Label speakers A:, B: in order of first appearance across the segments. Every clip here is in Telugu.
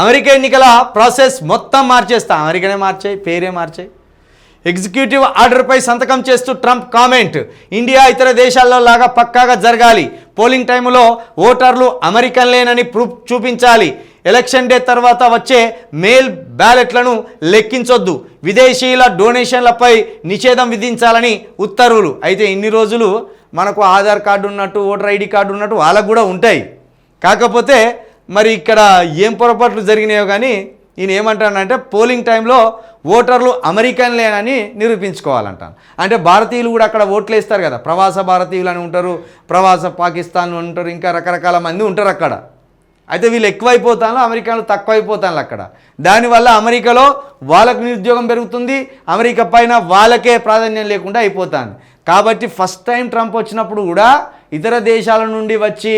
A: అమెరికా ఎన్నికల ప్రాసెస్ మొత్తం మార్చేస్తా. అమెరికానే మార్చాయి పేరే మార్చాయి ఎగ్జిక్యూటివ్ ఆర్డర్పై సంతకం చేస్తూ ట్రంప్ కామెంట్. ఇండియా ఇతర దేశాల్లో లాగా పక్కాగా జరగాలి. పోలింగ్ టైంలో ఓటర్లు అమెరికన్లేనని ప్రూఫ్ చూపించాలి. ఎలక్షన్ డే తర్వాత వచ్చే మెయిల్ బ్యాలెట్లను లెక్కించొద్దు. విదేశీయుల డొనేషన్లపై నిషేధం విధించాలని ఉత్తర్వులు. అయితే ఇన్ని రోజులు మనకు ఆధార్ కార్డు ఉన్నట్టు ఓటర్ ఐడి కార్డు ఉన్నట్టు వాళ్ళకు కూడా ఉంటాయి. కాకపోతే మరి ఇక్కడ ఏం పొరపాట్లు జరిగినాయో కానీ ఈయన ఏమంటానంటే పోలింగ్ టైంలో ఓటర్లు అమెరికన్లేనని నిరూపించుకోవాలంటాను. అంటే భారతీయులు కూడా అక్కడ ఓట్లు వేస్తారు కదా ప్రవాస భారతీయులు అని ఉంటారు ప్రవాస పాకిస్తాన్ ఉంటారు ఇంకా రకరకాల మంది ఉంటారు అక్కడ. అయితే వీళ్ళు ఎక్కువైపోతాను అమెరికాలో తక్కువైపోతాను అక్కడ. దానివల్ల అమెరికాలో వాళ్ళకు నిరుద్యోగం పెరుగుతుంది అమెరికా పైన వాళ్ళకే ప్రాధాన్యం లేకుండా అయిపోతాను కాబట్టి ఫస్ట్ టైం ట్రంప్ వచ్చినప్పుడు కూడా ఇతర దేశాల నుండి వచ్చి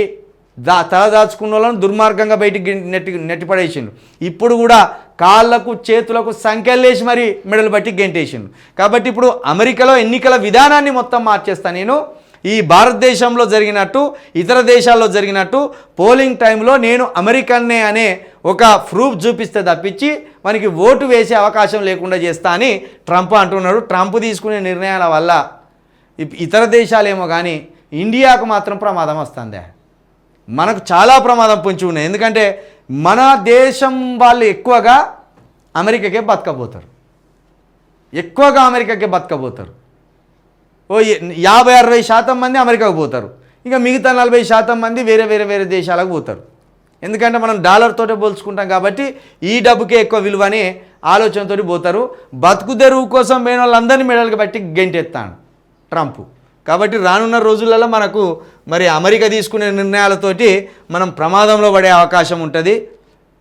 A: దా తల దాచుకున్న వాళ్ళని దుర్మార్గంగా బయటికి నెట్టి నెట్టిపడేసిండు. ఇప్పుడు కూడా కాళ్ళకు చేతులకు సంఖ్యలేసి మరి మెడలు బట్టి గెంటేసిండు. కాబట్టి ఇప్పుడు అమెరికాలో ఎన్నికల విధానాన్ని మొత్తం మార్చేస్తా నేను. ఈ భారతదేశంలో జరిగినట్టు ఇతర దేశాల్లో జరిగినట్టు పోలింగ్ టైంలో నేను అమెరికన్నే అనే ఒక ప్రూఫ్ చూపిస్తే తప్పించి మనకి ఓటు వేసే అవకాశం లేకుండా చేస్తా అని ట్రంప్ అంటున్నాడు. ట్రంప్ తీసుకునే నిర్ణయాల వల్ల ఇప్- ఇతర దేశాలేమో కానీ ఇండియాకు మాత్రం ప్రమాదం వస్తుంది. మనకు చాలా ప్రమాదం పొంచి ఉన్నాయి. ఎందుకంటే మన దేశం వాళ్ళు ఎక్కువగా అమెరికాకే బతకపోతారు ఎక్కువగా అమెరికాకే బతకపోతారు ఓ యాభై అరవై శాతం మంది అమెరికాకు పోతారు. ఇంకా మిగతా నలభై శాతం మంది వేరే వేరే వేరే దేశాలకు పోతారు. ఎందుకంటే మనం డాలర్తోటే పోల్చుకుంటాం కాబట్టి ఈ డబ్బుకే ఎక్కువ విలువ ఆలోచనతో పోతారు. బతుకు తెరువు కోసం పోయిన వాళ్ళందరినీ మెడల్కి బట్టి గెంటెత్తాను ట్రంప్. కాబట్టి రానున్న రోజులలో మనకు మరి అమెరికా తీసుకునే నిర్ణయాలతోటి మనం ప్రమాదంలో పడే అవకాశం ఉంటుంది.